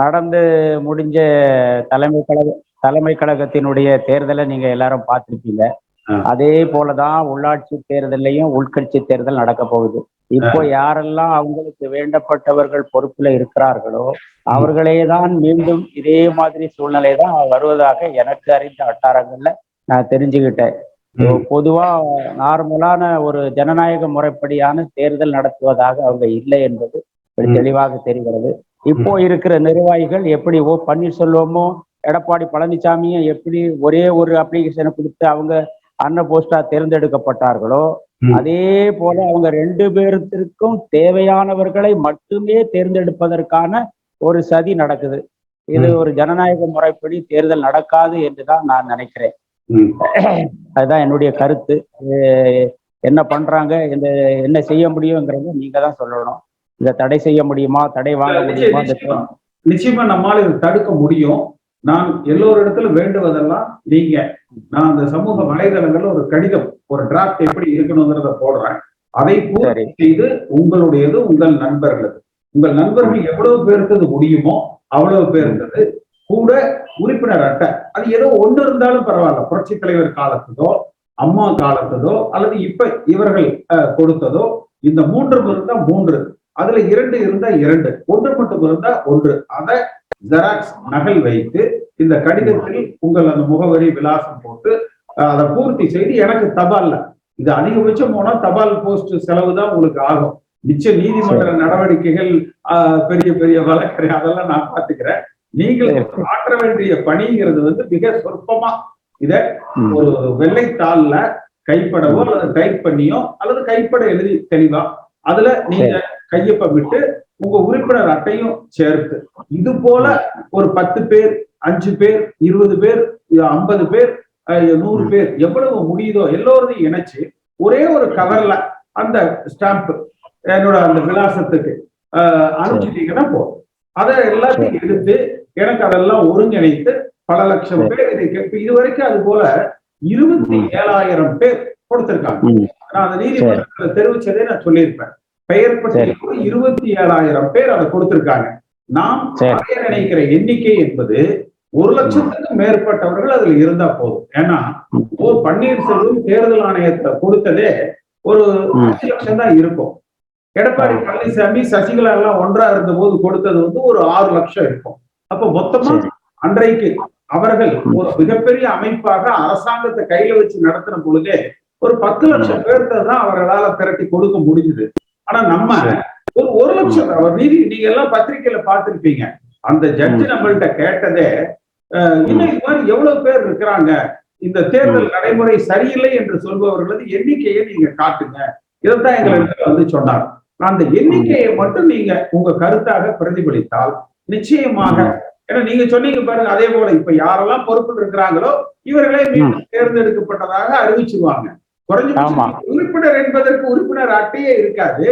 நடந்து முடிஞ்ச தலைமை கழக தலைமை கழகத்தினுடைய தேர்தலை நீங்க எல்லாரும் பார்த்திருப்பீங்க. அதே போலதான் உள்ளாட்சி தேர்தலையும் உள்கட்சி தேர்தல் நடக்க போகுது இப்போ யாரெல்லாம் அவங்களுக்கு வேண்டப்பட்டவர்கள் பொறுப்புல இருக்கிறார்களோ அவர்களே தான் மீண்டும் இதே மாதிரி சூழ்நிலை தான் வருவதாக எனக்கு அறிந்த வட்டாரங்கள்ல நான் தெரிஞ்சுக்கிட்டேன். பொதுவா நார்மலான ஒரு ஜனநாயக முறைப்படியான தேர்தல் நடத்துவதாக அவங்க இல்லை என்பது. தெளிவாக தெரிகிறது இப்போ இருக்கிற நிர்வாகிகள் எப்படி ஓ பன்னீர்செல்வமோ எடப்பாடி பழனிசாமியும் எப்படி ஒரே ஒரு அப்ளிகேஷனை கொடுத்து அவங்க அன்ன போஸ்டா தேர்ந்தெடுக்கப்பட்டார்களோ. அதே போல அவங்க ரெண்டு பேர்த்திற்கும் தேவையானவர்களை மட்டுமே தேர்ந்தெடுப்பதற்கான ஒரு சதி நடக்குது இது. ஒரு ஜனநாயக முறைப்படி தேர்தல் நடக்காது என்றுதான் நான் நினைக்கிறேன். அதுதான் என்னுடைய கருத்து என்ன பண்றாங்க இந்த என்ன செய்ய முடியுங்கிறத நீங்க தான் சொல்லணும் இதை தடை செய்ய முடியுமா? தடை வாங்க முடியுமா? நிச்சயமா நம்மால இதை தடுக்க முடியும். நான் எல்லோரிடத்துல வேண்டுவதெல்லாம் நீங்க. நான் அந்த சமூக வலைதளங்கள்ல ஒரு கடிதம் ஒரு டிராஃப்ட் எப்படி இருக்கணுங்கிறத போடுறேன். அதை பூர்த்தி செய்து உங்களுடையது உங்கள் நண்பர்களது. உங்கள் நண்பர்கள் எவ்வளவு பேருக்கு அது முடியுமோ அவ்வளவு பேருக்கு கூட உறுப்பினர் அட்டை அது ஏதோ ஒன்று இருந்தாலும் பரவாயில்ல. புரட்சி தலைவர் காலத்ததோ அம்மா காலத்ததோ அல்லது இப்ப இவர்கள் கொடுத்ததோ இந்த மூன்று இருந்தா மூன்று. அதுல இரண்டு இருந்தா இரண்டு ஒன்று மட்டும் இருந்தா ஒன்று. அதை ஜெராக்ஸ் நகல் வைத்து இந்த கடிதத்தில் உங்கள் அந்த முகவரி விலாசம் போட்டு அதை பூர்த்தி செய்து எனக்கு தபால்ல இது அதிகபட்சம் போனா தபால் போஸ்ட் செலவு தான் உங்களுக்கு ஆகும். மிச்ச நீதிமன்ற நடவடிக்கைகள் பெரிய பெரிய வழக்கறி அதெல்லாம் நான் பாத்துக்கிறேன் நீங்கள். ஆற்ற வேண்டிய பணிங்கிறது வந்து மிக சொற்பமா இத. ஒரு வெள்ளைத்தாள்ல கைப்படவோ அல்லது டைப் பண்ணியோ அல்லது கைப்பட எழுதி தெளிவா. அதுல நீங்க கையொப்பமிட்டு உங்க உறுப்பினர் அட்டையும் சேர்த்து. இது போல ஒரு பத்து பேர் அஞ்சு பேர் இருபது பேர் ஐம்பது பேர் நூறு பேர் எவ்வளவு முடியுதோ எல்லோரையும் இணைச்சு ஒரே ஒரு கவர்ல அந்த ஸ்டாம்ப் என்னோட அந்த விலாசத்துக்கு அனுப்பிச்சிட்டீங்கன்னா போதும். அதை எல்லாத்தையும் எடுத்து எனக்கு அதெல்லாம் ஒருங்கிணைத்து பல லட்சம் பேர் இதை இது வரைக்கும் அது போல இருபத்தி ஏழாயிரம் பேர் கொடுத்திருக்காங்க. நான் அந்த நீதிமன்றத்துல தெரிவிச்சதே நான் சொல்லியிருப்பேன். பெயர் பட்டியலுக்கு இருபத்தி ஏழாயிரம் பேர் அதை கொடுத்திருக்காங்க. நாம் நினைக்கிற எண்ணிக்கை என்பது ஒரு லட்சத்துக்கு மேற்பட்டவர்கள் அதுல இருந்தா போதும். ஏன்னா ஓ பன்னீர்செல்வம் தேர்தல் ஆணையத்தை கொடுத்ததே ஒரு. அஞ்சு லட்சம் தான் இருக்கும். எடப்பாடி பழனிசாமி சசிகலா எல்லாம் ஒன்றா இருந்த போது கொடுத்தது வந்து ஒரு ஆறு லட்சம் இருக்கும். அப்ப மொத்தமா. அன்றைக்கு அவர்கள் ஒரு மிகப்பெரிய அமைப்பாக அரசாங்கத்தை கையில வச்சு நடத்தின பொழுதே ஒரு பத்து லட்சம் பேர்த்த தான் அவர்களால திரட்டி கொடுக்க முடிஞ்சது. ஆனா நம்ம ஒரு ஒரு லட்சம் அவர் நீதி நீங்க எல்லாம் பத்திரிக்கையில பார்த்திருப்பீங்க. அந்த ஜட்ஜி நம்மள்ட்ட கேட்டதே இன்னும் இது மாதிரி எவ்வளவு பேர் இருக்கிறாங்க? இந்த தேர்தல் நடைமுறை சரியில்லை என்று சொல்பவர்களது எண்ணிக்கையை நீங்க காட்டுங்க. இதைத்தான் எங்களுக்கு வந்து சொன்னார். அந்த எண்ணிக்கையை மட்டும் நீங்க உங்க கருத்தாக பிரதிபலித்தால் நிச்சயமாக ஏன்னா நீங்க சொன்னீங்க பாருங்க அதே போல இப்ப யாரெல்லாம் பொறுப்பில் இருக்கிறாங்களோ இவர்களே மீண்டும் தேர்ந்தெடுக்கப்பட்டதாக அறிவிச்சிருவாங்க. உறுப்பினர் என்பதற்கு உறுப்பினர் அட்டையே இருக்காது.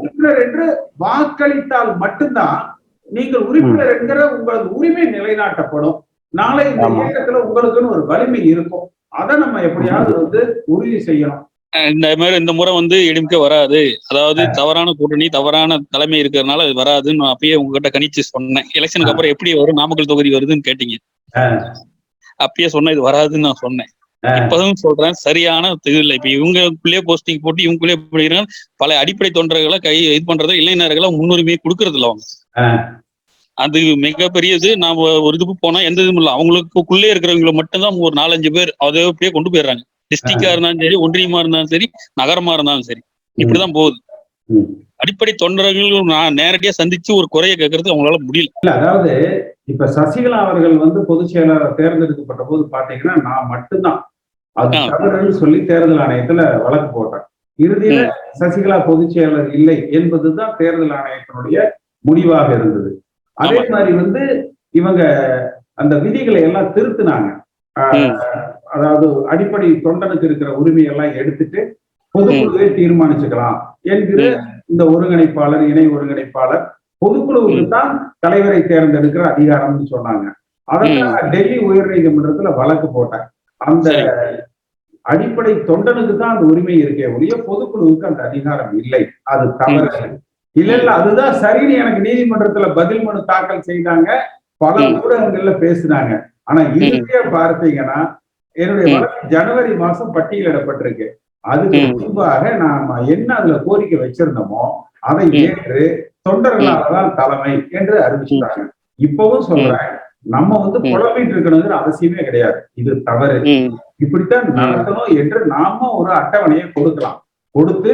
உறுப்பினர் என்று வாக்களித்தால் மட்டும்தான் நீங்கள் உறுப்பினர் என்கிற உங்களது உரிமை நிலைநாட்டப்படும். நாளை இந்த. இயக்கத்துல உங்களுக்குன்னு ஒரு வலிமை இருக்கும். அதை நம்ம எப்படியாவது வந்து உறுதி செய்யணும். இந்த மாதிரி இந்த முறை வந்து எடிம்கே வராது. அதாவது தவறான கூட்டணி தவறான தலைமை இருக்கிறதுனால அது வராதுன்னு நான் அப்பயே உங்ககிட்ட கணிச்சு சொன்னேன். எலெக்ஷனுக்கு அப்புறம் எப்படி வரும் நாமக்கல் தொகுதி வருதுன்னு கேட்டீங்க. அப்பயே சொன்னேன் இது வராதுன்னு நான் சொன்னேன். இப்பதான் சொல்றேன் சரியான இது இல்லை. இப்ப இவங்களுக்குள்ளே போஸ்டிங் போட்டு இவங்களுக்குள்ளே படிக்கிறாங்க பல அடிப்படை தொண்டர்களை கை இது பண்றதை இளைஞர்களை முன்னுரிமையை கொடுக்கறது இல்ல அவங்க. அது மிகப்பெரியது. நாம ஒரு இதுக்கு போனா எந்த இதுவும் இல்லை. அவங்களுக்குள்ளே இருக்கிறவங்களை மட்டும்தான் ஒரு நாலஞ்சு பேர் அதை அப்படியே கொண்டு போயிடுறாங்க. டிஸ்ட்ரிக்டா இருந்தாலும் சரி ஒன்றியமா இருந்தாலும் சரி நகரமா இருந்தாலும் சரி. இப்படிதான் போகுது. அடிப்படை தொண்டர்கள் நான் நேரடியா சந்திச்சு ஒரு குறைய கேட்கறது அவங்களால முடியல. அதாவது இப்ப சசிகலா அவர்கள் வந்து பொதுச் செயலாளர் தேர்ந்தெடுக்கப்பட்ட போது பாத்தீங்கன்னா நான் மட்டும்தான் அது. தவறுன்னு சொல்லி தேர்தல் ஆணையத்துல வழக்கு போட்டேன் இறுதியில சசிகலா பொதுச் செயலாளர் இல்லை என்பதுதான் தேர்தல் ஆணையத்தினுடைய முடிவாக இருந்தது. அதே. மாதிரி வந்து இவங்க அந்த விதிகளை எல்லாம் திருத்தினாங்க. அதாவது அடிப்படை தொண்டனுக்கு இருக்கிற உரிமையெல்லாம் எடுத்துட்டு பொதுக்குழுவே தீர்மானிச்சுக்கலாம் என்கிற இந்த ஒருங்கிணைப்பாளர் இணை ஒருங்கிணைப்பாளர் பொதுக்குழுவுக்கு தான் தலைவரை தேர்ந்தெடுக்கிற அதிகாரம்னு சொன்னாங்க. அதற்காக டெல்லி உயர்நீதிமன்றத்துல வழக்கு போட்டேன் அந்த. அடிப்படை தொண்டனுக்கு தான் அந்த உரிமை இருக்கே ஒழிய பொதுக்குழுவுக்கு அந்த அதிகாரம் இல்லை. அது தவறு. இல்ல இல்ல அதுதான் சரின்னு எனக்கு நீதிமன்றத்துல பதில் மனு தாக்கல் செய்தாங்க. பல. ஊடகங்கள்ல பேசுனாங்க. ஆனா இறுதியா பார்த்தீங்கன்னா என்னுடைய. வழக்கு ஜனவரி மாசம் பட்டியலிடப்பட்டிருக்கு. அதுக்கு. முன்பாக நாம என்ன அதுல கோரிக்கை வச்சிருந்தோமோ அதை. ஏற்று தொண்டர்களால்தான் தலைமை என்று அறிவிச்சிட்டாங்க. இப்பவும் சொல்றேன். நம்ம வந்து. புலம்பிட்டு இருக்கணுங்கிற அவசியமே கிடையாது இது தவறு இப்படித்தான் நடக்கணும் என்று நாம ஒரு அட்டவணையை கொடுக்கலாம் கொடுத்து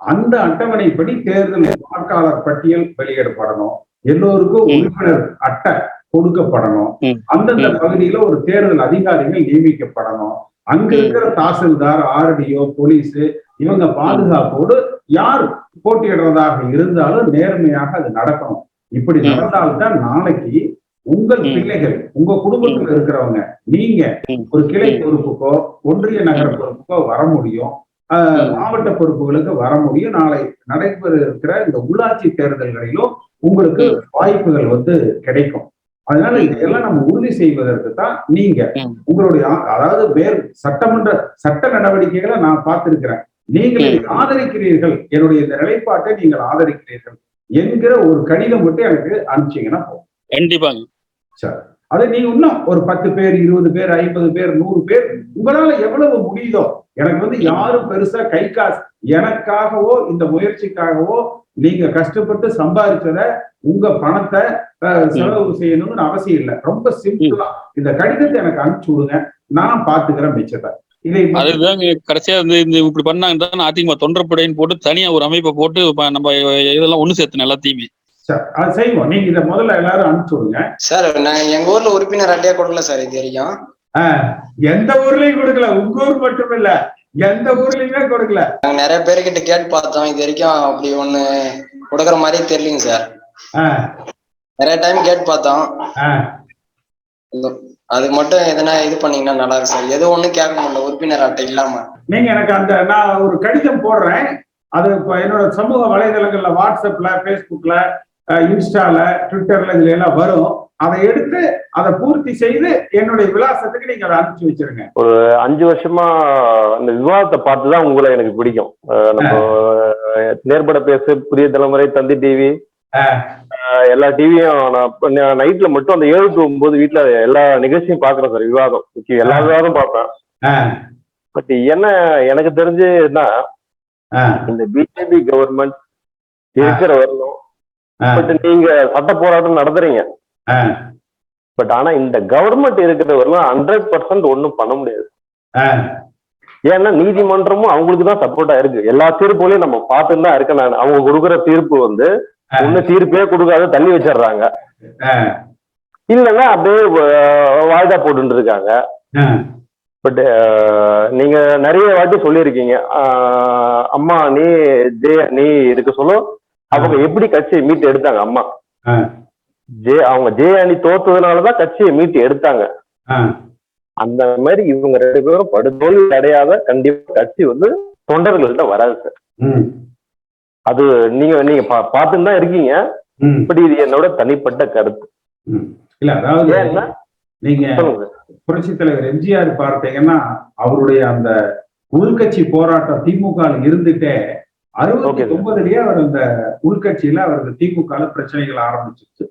அந்த அட்டவணைப்படி தேர்தல் வாக்காளர் பட்டியல் வெளியிடப்படணும் எல்லோருக்கும். உறுப்பினர் அட்டை கொடுக்கப்படணும். அந்தந்த. பகுதியில ஒரு தேர்தல் அதிகாரிகள் நியமிக்கப்படணும் அங்க. இருக்கிற தாசில்தார் ஆர்டிஓ போலீஸ் இவங்க பாதுகாப்போடு யார் போட்டியிடுறதாக இருந்தாலும் நேர்மையாக அது நடக்கணும் இப்படி. நடந்தால்தான் நாளைக்கு உங்கள். பிள்ளைகள் உங்க குடும்பத்துல இருக்கிறவங்க நீங்க. ஒரு கிளை. பொறுப்புக்கோ ஒன்றிய நகர பொறுப்புக்கோ வர முடியும். மாவட்ட பொறுப்புகளுக்கு வர முடியும் நாளை நடைபெற இருக்கிற இந்த உள்ளாட்சி தேர்தல்களிலும் உங்களுக்கு. வாய்ப்புகள் வந்து கிடைக்கும் அதனால. இதெல்லாம் நம்ம உறுதி செய்வதற்கு தான் நீங்க. உங்களுடைய அதாவது வேறு சட்டமன்ற சட்ட நடவடிக்கைகளை நான் பார்த்திருக்கிறேன் நீங்கள். ஆதரிக்கிறீர்கள் என்னுடைய இந்த நிலைப்பாட்டை நீங்கள் ஆதரிக்கிறீர்கள் என்கிற ஒரு கடிதம் மட்டும் எனக்கு அனுப்பிச்சீங்கன்னா போதும் கண்டிப்பாங்க அது நீங்க இன்னும் ஒரு பத்து பேர் இருபது பேர் ஐம்பது பேர் நூறு பேர் உங்களால எவ்வளவு முடியுதோ எனக்கு வந்து யாரும் பெருசா கை காசு எனக்காகவோ இந்த முயற்சிக்காகவோ நீங்க கஷ்டப்பட்டு சம்பாதிச்சத உங்க பணத்தை செலவு செய்யணும்னு அவசியம் இல்லை. ரொம்ப சிம்பிளா இந்த கடிதத்தை எனக்கு அனுப்பிச்சு விடுங்க. நான் பாத்துக்கிறேன் மிச்சத்தை. அதுதாங்க கடைசியா வந்து இந்த இப்படி பண்ணாங்க தான் அதிமுக தொண்டர்படைன்னு போட்டு தனியா ஒரு அமைப்பை போட்டு நம்ம இதெல்லாம் ஒண்ணு சேர்த்தணும் எல்லாத்தையுமே. சரி, அது செய்வோம். நீங்க இதை முதல்ல எல்லாரும் அனுப்பிச்சு விடுங்க. சார் நான் எங்க ஊர்ல உறுப்பினர் அட்டையா கொடுக்கல சார் இது வரைக்கும். எந்த ஊர்லயும் கொடுக்கல. உங்க ஊர் மட்டும் இல்ல எந்த ஊர்லயுமே கொடுக்கல. நாங்க நிறைய பேர்கிட்ட கேட்டு பார்த்தோம். இது வரைக்கும் அப்படி ஒண்ணு கொடுக்குற மாதிரியே தெரியலங்க சார் நிறைய டைம் கேட்டு பார்த்தோம். அதுக்கு மட்டும் எதனா இது பண்ணீங்கன்னா நல்லா இருக்கு சார் எதுவும் ஒண்ணும் கேட்க முடியல உறுப்பினர் அட்டை இல்லாம. நீங்க எனக்கு அந்த நான் ஒரு கடிதம் போடுறேன். அது என்னோட சமூக வலைதளங்கள்ல வாட்ஸ்அப்ல ஃபேஸ்புக்ல அஹ், இன்ஸ்டால ட்விட்டர்ல இதுல எல்லாம் வரும். அதை எடுத்து அதை பூர்த்தி செய்து என்னுடைய விலாசத்துக்கு நீங்க அதை அனுப்பிச்சு வச்சிருங்க. அஞ்சு வருஷமா அந்த விவாதத்தை பார்த்து தான் உங்களை எனக்கு பிடிக்கும். நம்ம நேர்பட பேசு புதிய தலைமுறை தந்தி டிவி எல்லா டிவியும் நான் நைட்ல மட்டும் அந்த ஏழு டு ஒன்பது வீட்டுல எல்லா நிகழ்ச்சியும் பாக்குறேன் சார் விவாதம். எல்லா விவாதம் பார்ப்பேன். பட் என்ன எனக்கு தெரிஞ்சுன்னா இந்த பிஜேபி கவர்மெண்ட் இருக்கிற வரணும். பட் நீங்க சட்ட போராட்டம் நடத்துறீங்க. பட் ஆனா இந்த கவர்மெண்ட் இருக்கிற வரலாம் ஹண்ட்ரட் பர்சன்ட் ஒன்றும் பண்ண முடியாது. ஏன்னா நீதிமன்றமும் அவங்களுக்கு தான் சப்போர்ட்டா இருக்கு. எல்லா தீர்ப்புகளையும் நம்ம பார்த்துட்டு தான் இருக்கேன் நான். அவங்க கொடுக்குற தீர்ப்பு வந்து ஒண்ணு தீர்ப்பே கொடுக்காத தள்ளி வச்சிடுறாங்க. இல்லைன்னா அப்படியே வாய்தா போட்டுட்டு இருக்காங்க. பட் நீங்க நிறைய வாட்டி சொல்லியிருக்கீங்க. அம்மா நீ ஜே நீ இதுக்கு சொல்ல. அவங்க எப்படி கட்சியை மீட்டு எடுத்தாங்க? அம்மா. ஜே அவங்க ஜே அணி தோத்ததுனாலதான் கட்சியை மீட்டு எடுத்தாங்க. அந்த மாதிரி இவங்க ரெண்டு பேரும் படுதோல்வி அடையாத கண்டிப்பா கட்சி வந்து தொண்டர்கள்ட்ட வராது சார். அது நீங்க நீங்க பார்த்துன்னு தான் இருக்கீங்க. ம், பட் இது என்னோட தனிப்பட்ட கருத்து. இல்ல அதாவது நீங்க. புரட்சி தலைவர் எம்ஜிஆர் பார்த்தீங்கன்னா அவருடைய அந்த உள்கட்சி போராட்டம் திமுக இருந்துட்டே அறுபத்தி. ஒன்பதுலயே அவர் அந்த உள்கட்சியில அவருக்கு திமுக பிரச்சனைகள் ஆரம்பிச்சிருச்சு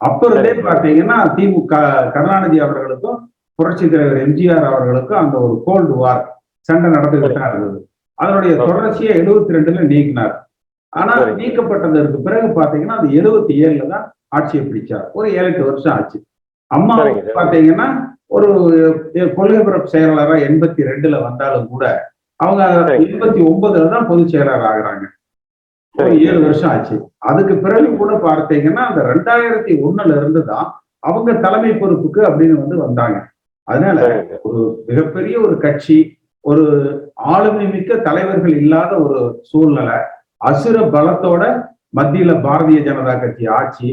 அப்ப இருந்தே. பாத்தீங்கன்னா திமுக கருணாநிதி அவர்களுக்கும் புரட்சி தலைவர் எம்ஜிஆர் அவர்களுக்கும் அந்த ஒரு கோல்டு வார் சண்டை நடந்துகிட்டு தான் இருந்தது அதனுடைய. தொடர்ச்சியை எழுபத்தி ரெண்டுல நீக்கினார் ஆனா. நீக்கப்பட்டதற்கு பிறகு பாத்தீங்கன்னா அது எழுபத்தி ஏழுல தான் ஆட்சியை பிடிச்சார் ஒரு ஏழு எட்டு வருஷம் ஆச்சு அம்மா. பாத்தீங்கன்னா ஒரு கொள்கை பரப்பு செயலாளரா எண்பத்தி ரெண்டுல வந்தாலும் கூட அவங்க சரி. எண்பத்தி ஒன்பதுல தான் பொதுச் செயலாளர் ஆகுறாங்க. ஏழு வருஷம் ஆச்சு. அதுக்கு பிறகு கூட பார்த்தீங்கன்னா அந்த ரெண்டாயிரத்தி ஒண்ணுல இருந்து தான் அவங்க தலைமை பொறுப்புக்கு அப்படின்னு வந்து வந்தாங்க. அதனால. ஒரு மிகப்பெரிய ஒரு கட்சி ஒரு ஆளுமை மிக்க தலைவர்கள் இல்லாத ஒரு சூழ்நிலை அசுர பலத்தோட மத்தியில பாரதிய ஜனதா கட்சி ஆட்சி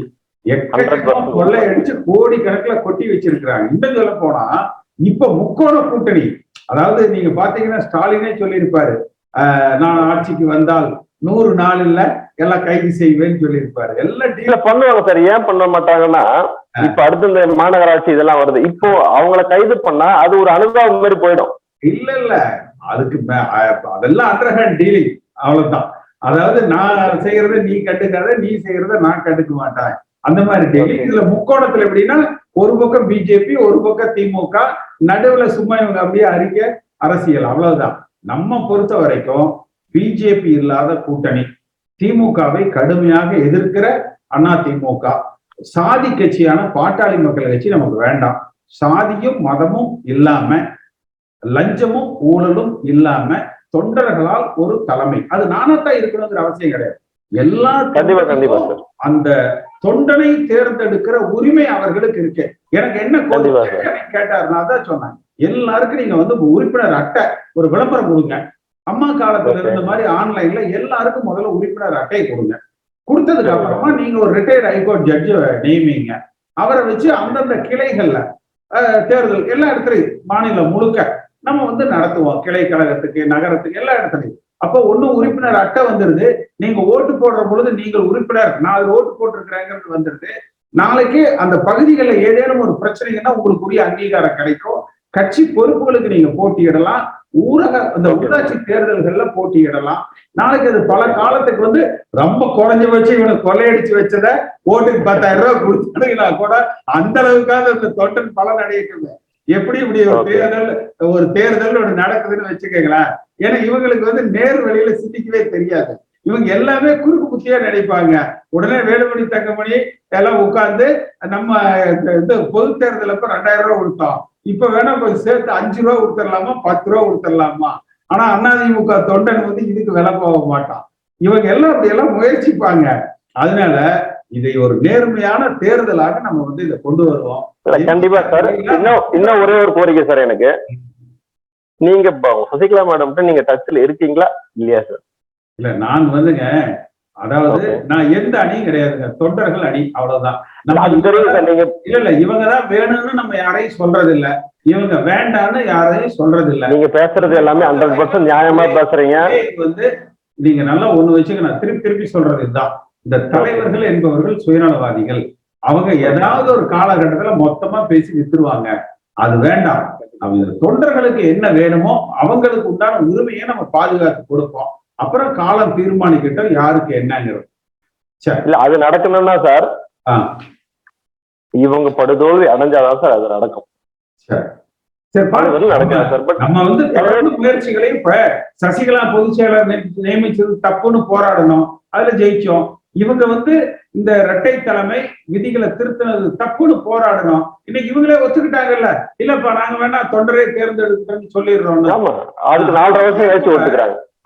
எக்கச்சக்கமா 100% கொள்ளையடிச்சு கோடி கணக்குல கொட்டி வச்சிருக்கிறாங்க. இன்னும் சொல்ல போனா இப்ப முக்கோண கூட்டணி அதாவது நீங்க பாத்தீங்கன்னா ஸ்டாலினே சொல்லியிருப்பாரு. நான் ஆட்சிக்கு வந்தால் நூறு நாளில் எல்லாம் கைது செய்வேன்னு சொல்லியிருப்பாரு. எல்லாம் டீல் பண்ணுவாங்க சார். ஏன் பண்ண மாட்டாங்கன்னா இப்ப அடுத்து இந்த மாநகராட்சி இதெல்லாம் வருது. இப்போ அவங்கள கைது பண்ணா அது ஒரு அனுதாபம் மாதிரி போயிடும். இல்ல இல்ல. அதுக்கு அதெல்லாம் அண்டர் ஹேண்ட் டீலிங் அவ்வளவுதான். அதாவது நான் செய்யறத நீ கண்டுக்காத நீ செய்யறத நான் கண்டுக்க மாட்டேன். அந்த மாதிரி டெல்லி இதுல முக்கோணத்துல எப்படின்னா ஒரு பக்கம் பிஜேபி ஒரு பக்கம் திமுக நடுவுல சும்மா இவங்க அப்படியே அறிக்கை அரசியல். அவ்வளவுதான். நம்ம பொறுத்த வரைக்கும் பிஜேபி இல்லாத கூட்டணி திமுகவை கடுமையாக எதிர்க்கிற அண்ணா திமுக சாதி கட்சியான பாட்டாளி மக்கள் கட்சி நமக்கு வேண்டாம். சாதியும் மதமும் இல்லாம லஞ்சமும் ஊழலும் இல்லாம தொண்டர்களால் ஒரு தலைமை. அது நானாத்தான் இருக்கணுங்கிற அவசியம் கிடையாது. எல்லா அந்த தொண்டனை தேர்ந்தெடுக்கிற உரிமை அவர்களுக்கு இருக்கு. எனக்கு என்ன கண்டிப்பா கோரிக்கை கேட்டாரு. நான் அதான் சொன்னேன். எல்லாருக்கும் நீங்க வந்து உறுப்பினர் அட்டை ஒரு விளம்பரம் கொடுங்க. அம்மா காலத்துல. இருந்த மாதிரி ஆன்லைன்ல எல்லாருக்கும் முதல்ல உறுப்பினர் அட்டை கொடுங்க. கொடுத்ததுக்கு அப்புறமா நீங்க ஒரு ரிட்டையர்ட் ஹைகோர்ட் ஜட்ஜ நியமிங்க. அவரை வச்சு அந்தந்த கிளைகள்ல தேர்தல் எல்லா இடத்துலயும் மாநிலம் முழுக்க நம்ம வந்து நடத்துவோம். கிளை கழகத்துக்கு நகரத்துக்கு எல்லா இடத்துலயும். அப்போ ஒண்ணும் உறுப்பினர் அட்டை வந்துருது. நீங்க ஓட்டு போடுற பொழுது நீங்கள் உறுப்பினர். நான் ஓட்டு போட்டிருக்கிறேங்கிறது வந்துருது. நாளைக்கு அந்த பகுதிகளில் ஏதேனும் ஒரு பிரச்சனைங்கன்னா உங்களுக்குரிய அங்கீகாரம் கிடைக்கும். கட்சி பொறுப்புகளுக்கு நீங்க போட்டியிடலாம். ஊரக அந்த ஊராட்சி தேர்தல்கள்ல போட்டியிடலாம். நாளைக்கு அது பல காலத்துக்கு வந்து ரொம்ப குறைஞ்ச வச்சு இவனுக்கு கொள்ளையடிச்சு வச்சத ஓட்டுக்கு பத்தாயிரம் ரூபாய் கொடுத்தாங்கன்னா கூட அந்த அளவுக்காக அந்த தொண்டன் பலன் அடையிறது எப்படி இப்படி ஒரு. தேர்தல் ஒரு தேர்தல் ஒன்று நடக்குதுன்னு வச்சுக்கோங்களேன். ஏன்னா இவங்களுக்கு வந்து நேர் வழியில சிந்திக்கவே தெரியாது. இவங்க எல்லாமே குறுக்கு புத்தியா நினைப்பாங்க. உடனே வேலுமணி தங்கமணி எல்லாம் உட்கார்ந்து நம்ம இந்த- இந்த பொது தேர்தல் அப்ப ரெண்டாயிரம் ரூபாய் கொடுத்தோம். இப்ப வேணா கொஞ்சம் சேர்த்து அஞ்சு ரூபா கொடுத்துடலாமா? பத்து ரூபா கொடுத்துடலாமா? ஆனா அதிமுக தொண்டன் வந்து இதுக்கு விலை போக மாட்டான். இவங்க எல்லாம் அப்படி எல்லாம் முயற்சிப்பாங்க. அதனால இதை ஒரு நேர்மையான தேர்தலாக நம்ம வந்து இதை கொண்டு வருவோம். கண்டிப்பா சார். இன்னும் இன்னும் ஒரே ஒரு கோரிக்கை சார் எனக்கு. நீங்க சசிகலா மேடம் நீங்க டச்ல இருக்கீங்களா? இல்லையா சார்? இல்ல நான் வந்துங்க அதாவது. நான் எந்த அணியும் கிடையாதுங்க. தொண்டர்கள் அணி அவ்வளவுதான். நம்ம இல்ல இல்ல இவங்கதான் வேணும்னு நம்ம யாரையும் சொல்றது இல்ல இவங்க வேண்டாம்னு யாரையும் சொல்றது இல்ல நீங்க பேசுறது எல்லாமே ஹண்ட்ரட் பர்சன்ட் நியாயமா பேசுறீங்க. வந்து நீங்க நல்லா ஒண்ணு வச்சுக்க நான் திருப்பி திருப்பி சொல்றது இதுதான். இந்த தலைவர்கள் என்பவர்கள் சுயநலவாதிகள். அவங்க ஏதாவது ஒரு காலகட்டத்துல மொத்தமா பேசி வித்துருவாங்க. அது வேண்டாம். அவங்க தொண்டர்களுக்கு என்ன வேணுமோ அவங்களுக்கு உண்டான உரிமையை நம்ம பாதுகாத்து கொடுப்போம். அப்புறம் காலம் தீர்மானிக்கிட்டோம் யாருக்கு என்னங்கிறது சரி இல்ல அது நடக்கணும்னா சார் இவங்க படுதோல்வி அடைஞ்சாதான் சார் அது நடக்கும். நம்ம வந்து தொடர்ந்து முயற்சிகளை இப்ப சசிகலா பொதுச் செயலர் நியமிச்சது தப்புன்னு போராடணும். அதுல ஜெயிச்சோம். இவங்க வந்து இந்த இரட்டை தலைமை விதிகளை திருத்தினது தப்புன்னு போராடணும் இன்னைக்கு இவங்களே ஒத்துக்கிட்டாங்கல்ல? இல்லப்பா நாங்க வேணா தொண்டரை தேர்ந்தெடுக்கிறோம்னு சொல்லிடுறோம்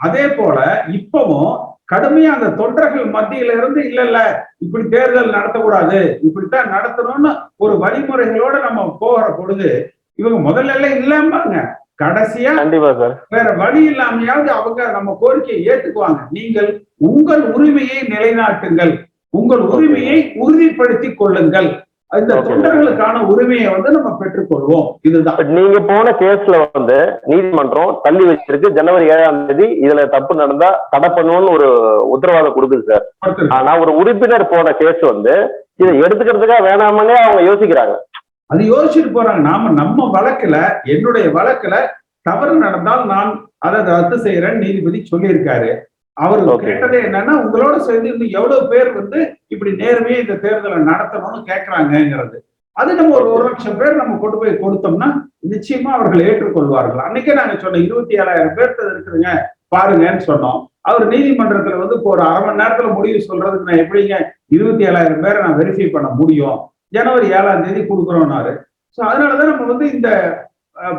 அதே போல இப்பவும் கடுமையா அந்த தொண்டர்கள் மத்தியில இருந்து இல்ல இல்ல இப்படி தேர்தல் நடத்தக்கூடாது. இப்படித்தான் நடத்தணும்னு ஒரு வழிமுறைகளோட நம்ம போகிற பொழுது இவங்க முதல்ல எல்லாம் இல்லாமங்க கடைசியா கண்டிப்பா சார். வேற வழி இல்லாமையாவது அவங்க நம்ம கோரிக்கையை ஏத்துக்குவாங்க. நீங்கள் உங்கள் உரிமையை நிலைநாட்டுங்கள். உங்கள் உரிமையை உறுதிப்படுத்திக் கொள்ளுங்கள். இந்த. தொண்டர்களுக்கான உரிமையை வந்து நம்ம பெற்றுக்கொள்வோம். இதுதான். நீங்க போன கேஸ்ல வந்து நீதிமன்றம் தள்ளி வச்சிருக்கு. ஜனவரி ஏழாம் தேதி இதுல தப்பு நடந்தா தடை பண்ணுவோம்னு ஒரு உத்தரவாதம் கொடுக்குது சார். ஆனா ஒரு உறுப்பினர் போன கேஸ் வந்து இதை எடுத்துக்கிறதுக்கா வேணாமனே அவங்க யோசிக்கிறாங்க. அது யோசிச்சுட்டு போறாங்க. நாம நம்ம வழக்குல என்னுடைய வழக்குல தவறு நடந்தால் நான் அதை ரத்து செய்யறேன்னு நீதிபதி சொல்லியிருக்காரு. அவர். கேட்டதே என்னன்னா உங்களோட சேர்ந்து இன்னும் எவ்வளவு பேர் வந்து இப்படி நேர்மையா இந்த தேர்தலை நடத்தணும்னு கேட்கறாங்கங்கிறது அது நம்ம ஒரு ஒரு லட்சம் பேர் நம்ம கொண்டு போய் கொடுத்தோம்னா நிச்சயமா அவர்கள் ஏற்றுக்கொள்வார்கள். அன்னைக்கே நாங்க சொன்னோம் இருபத்தி ஏழாயிரம் பேர்த்து இருக்குதுங்க பாருங்கன்னு சொன்னோம். அவர் நீதிமன்றத்துல வந்து இப்போ ஒரு அரை மணி நேரத்துல முடிவு சொல்றதுக்கு நான் எப்படிங்க இருபத்தி ஏழாயிரம் பேரை நான் வெரிஃபை பண்ண முடியும்? ஜனவரி ஏழாம் தேதி கொடுக்குறோம்னாரு. ஸோ அதனாலதான் நம்ம வந்து இந்த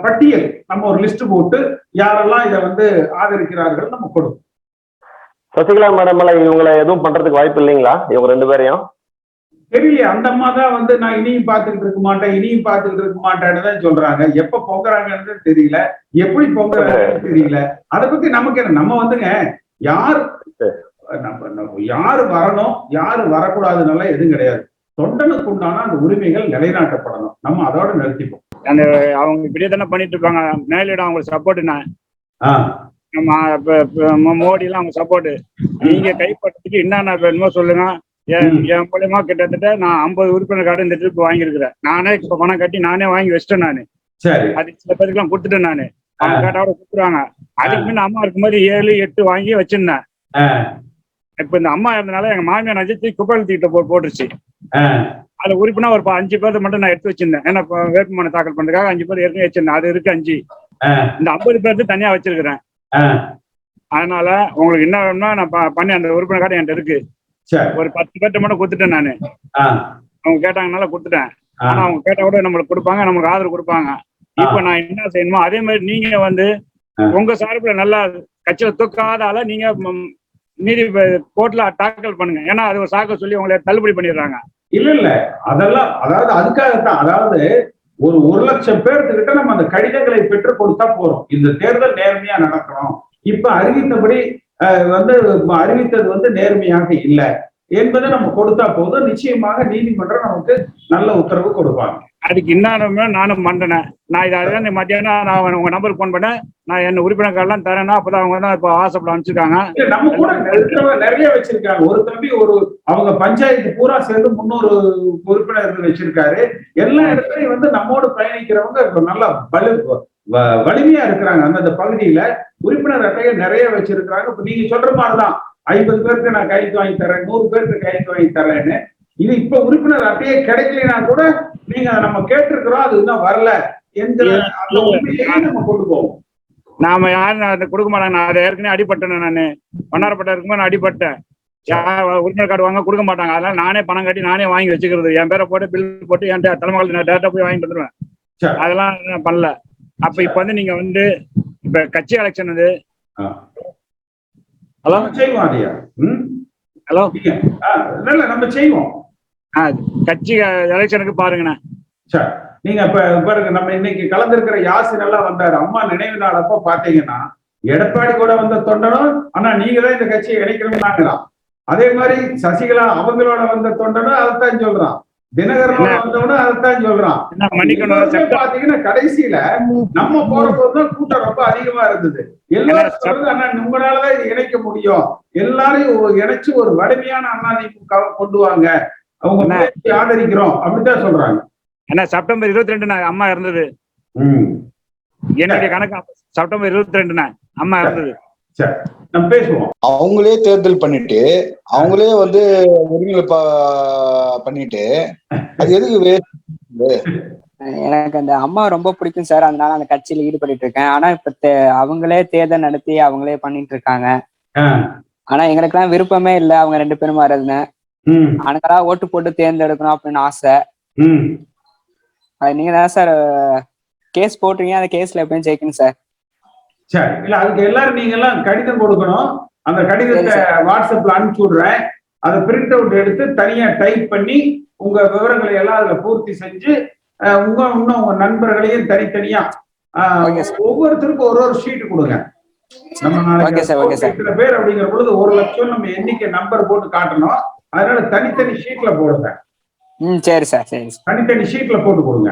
பட்டியல் நம்ம ஒரு லிஸ்ட் போட்டு யாரெல்லாம் இதை வந்து ஆதரிக்கிறார்கள் நம்ம கொடுப்போம். சசிகலா மேடம் இவங்களை எதுவும் பண்றதுக்கு வாய்ப்பு இல்லைங்களா? இவங்க ரெண்டு பேரையும்? தெரியல அந்த அம்மா தான் வந்து நான் இனியும் பார்த்துக்கிட்டு இருக்க மாட்டேன் இனியும் பார்த்துக்கிட்டு இருக்க மாட்டேன்னு தான் சொல்றாங்க. எப்ப பொங்குறாங்கன்னு தெரியல. எப்படி பொங்குறாங்கன்னு தெரியல. அதை பத்தி நமக்கு என்ன நம்ம வந்துங்க யார் யாரு வரணும் யாரு வரக்கூடாதுனால எதுவும் கிடையாது. தொண்டனுக்கு உண்டான அந்த உரிமைகள் நிலைநாட்டப்படணும். நம்ம அதோட நிறுத்திப்போம். அந்த அவங்க இப்படியே தானே பண்ணிட்டு இருப்பாங்க. மேலிடம் அவங்களுக்கு சப்போர்ட் நான் ஆஹ் நம்ம மோடி எல்லாம் அவங்க சப்போர்ட் நீங்க கைப்பற்றதுக்கு என்னென்ன வேணுமோ சொல்லுங்க. என் மூலியமா கிட்டத்தட்ட நான் ஐம்பது உறுப்பினர் கார்டு இந்த ட்ரிப் வாங்கியிருக்கிறேன். நானே இப்ப பணம் கட்டி நானே வாங்கி வச்சிட்டேன் நானு. அது சில பேருக்குலாம் கொடுத்துட்டேன் நானு. அவங்க கேட்டாவோட கொடுத்துருவாங்க அதுக்கு முன்ன அம்மா இருக்கும்போது ஏழு எட்டு வாங்கி வச்சிருந்தேன். இப்ப இந்த அம்மா இருந்தனால எங்க மாமியார் நஜித்து குப்பையில் தீட்ட போ போட்டுருச்சு. ஆ, அதுல உறுப்பினா ஒரு அஞ்சு பேர்த்த மட்டும் நான் எடுத்து வச்சிருந்தேன். ஏன்னா வேட்புமனு தாக்கல் பண்றதுக்காக அஞ்சு பேர் ஏற்கனவே வச்சிருந்தேன். அது இருக்கு அஞ்சு. இந்த ஐம்பது பேர்த்து தனியா வச்சிருக்கிறேன். அதனால உங்களுக்கு என்ன வேணும்னா நான் பண்ணி அந்த உறுப்பினர் கார்டு என்கிட்ட இருக்கு. ஒரு பத்து பேர்ட்ட மட்டும் கொடுத்துட்டேன் நானு. அவங்க கேட்டாங்கனால கொடுத்துட்டேன். ஆனா அவங்க கேட்டா கூட நம்மளுக்கு கொடுப்பாங்க நமக்கு ஆதரவு கொடுப்பாங்க. இப்ப நான் என்ன செய்யணுமோ அதே மாதிரி நீங்க வந்து. உங்க சார்பில் நல்லா கட்சியில தூக்காத ஆள நீங்க நீதி கோர்ட்ல தாக்கல் பண்ணுங்க. ஏன்னா அது ஒரு சாக்க சொல்லி உங்களை தள்ளுபடி பண்ணிடுறாங்க. இல்ல இல்ல. அதெல்லாம் அதாவது அதுக்காகத்தான். அதாவது ஒரு ஒரு லட்சம் பேர்த்துக்கிட்ட நம்ம அந்த கடிதங்களை பெற்று கொடுத்தா போறோம். இந்த தேர்தல் நேர்மையா நடக்கணும். இப்ப அறிவித்தபடி வந்து அறிவித்தது வந்து நேர்மையாக இல்லை. என்பதை நம்ம கொடுத்தா போதும். நிச்சயமாக நீதிமன்றம் நமக்கு நல்ல உத்தரவு கொடுப்பாங்க. அதுக்கு இன்னும் நானும் மண்டனேன் நான் இதை அதுதான் மத்தியானம் நான் உங்க நம்பருக்கு ஃபோன் பண்ணேன். நான் என்ன உறுப்பினர் கார்டெல்லாம் தரேன்னா அப்பதான் அவங்க தான் இப்போ வாட்ஸ்அப்ல அனுப்பிச்சிருக்காங்க. நம்ம கூட நிறைய வச்சிருக்காங்க. ஒரு தம்பி ஒரு அவங்க பஞ்சாயத்து பூரா சேர்ந்து முன்னூறு உறுப்பினர்கள் வச்சிருக்காரு. எல்லா இடத்துலயும் வந்து நம்மோடு பயணிக்கிறவங்க நல்லா வலு வலிமையா இருக்கிறாங்க. அந்தந்த பகுதியில உறுப்பினர் அட்டையை நிறைய வச்சிருக்கிறாங்க. இப்ப நீங்க சொல்ற மாதிரிதான். ஐம்பது பேருக்கு நான் கையெழுத்து வாங்கி தரேன் நூறு பேருக்கு கையெழுத்து வாங்கி தரேன்னு இது இப்ப உறுப்பினர் அட்டையே கிடைக்கலைன்னா கூட நீங்க அதை நம்ம கேட்டிருக்கிறோம் அது இன்னும் வரல. என்கிற அந்த உண்மையை நம்ம கொண்டு போவோம். நாம யாரும் அதை கொடுக்க மாட்டாங்க. நான் அதை ஏற்கனவே அடிபட்டேன் நான். வண்ணாரப்பட்ட இருக்கும்போது நான் அடிபட்டேன். யார் உறுப்பினர் கார்டு வாங்க கொடுக்க மாட்டாங்க. அதனால நானே பணம் கட்டி நானே வாங்கி வச்சுக்கிறது. என் பேரை போட்டு பில் போட்டு என் தலைமகள் நான் டேரக்டா போய் வாங்கிட்டு வந்துருவேன். சரி. அதெல்லாம் பண்ணல. அப்ப இப்ப வந்து நீங்க வந்து இப்ப கட்சி எலெக்ஷன் ஆ. ஹலோ? நம்ம செய்வோம் அதையா? ம்? ஹலோ? இல்ல நம்ம செய்வோம். கட்சி எலெக்ஷனுக்கு பாருங்கண்ணே. சரி நீங்க இப்ப பாருங்க நம்ம இன்னைக்கு கலந்திருக்கிற யாசின் எல்லாம் வந்தாரு. அம்மா நினைவு நாள் அப்ப பாத்தீங்கன்னா எடப்பாடி கூட வந்த தொண்டனும் ஆனா நீங்க தான் இந்த கட்சியை இணைக்கணும்னாங்களாம். அதே மாதிரி சசிகலா அவங்களோட வந்த தொண்டனும் அதைத்தான் சொல்றான். தினகரனோட வந்தவனும் அதைத்தான் சொல்றான். பாத்தீங்கன்னா கடைசியில நம்ம போற போதுதான் கூட்டம் ரொம்ப அதிகமா இருந்தது. எல்லாரும் சொல்றது அண்ணா உங்களாலதான் இது இணைக்க முடியும். எல்லாரையும் இணைச்சு ஒரு வலிமையான அண்ணா திமுக கொண்டு வாங்க. அவங்க ஆதரிக்கிறோம். அப்படித்தான் சொல்றாங்க. என்ன செப்டம்பர் இருபத்தி ரெண்டு அம்மா இறந்தது? ம். என்னுடைய கணக்கு செப்டம்பர் இருபத்தி ரெண்டுண்ணே அம்மா இறந்தது? சரி நம்ம பேசுவோம். அவங்களே தேர்தல் பண்ணிட்டு அவங்களே வந்து ஒருங்கிணை பண்ணிட்டு அது எதுக்கு? எனக்கு அந்த அம்மா ரொம்ப பிடிக்கும் சார். அதனால அந்த கட்சியில ஈடுபட்டு இருக்கேன். ஆனா இப்ப தே- அவங்களே தேர்தல் நடத்தி அவங்களே பண்ணிட்டு இருக்காங்க. ஆனா எங்களுக்கெல்லாம் விருப்பமே இல்லை. அவங்க ரெண்டு பேரும் வர்றதுன்னு ம், அனக்கா ஓட்டு போட்டு தேர்ந்தெடுக்கணும் அப்படின்னு ஆசை. நீங்க தான் சார் கேஸ் போட்டுறீங்க அந்த கேஸ்ல எப்படியும் ஜெயிக்கணும் சார். சரி. இல்ல அதுக்கு எல்லாரும் நீங்க எல்லாம் கடிதம் கொடுக்கணும். அந்த கடிதத்தை வாட்ஸ்அப்ல அனுப்பிச்சு விடுறேன் அதை பிரிண்ட் அவுட் எடுத்து தனியா டைப் பண்ணி உங்க விவரங்களை எல்லாம் அதுல பூர்த்தி செஞ்சு உங்க இன்னும் உங்க நண்பர்களையும் தனித்தனியா. ஒவ்வொருத்தருக்கும் ஒரு ஒரு ஷீட் கொடுங்க. நம்ம நாளைக்கு. இத்தனை பேர் அப்படிங்கிற பொழுது ஒரு லட்சம் நம்ம எண்ணிக்கை நம்பர் போட்டு காட்டணும். அதனால தனித்தனி ஷீட்ல போடுங்க. ம் சார் சரி சார் தனித்தனி ஷீட்ல போட்டு கொடுங்க.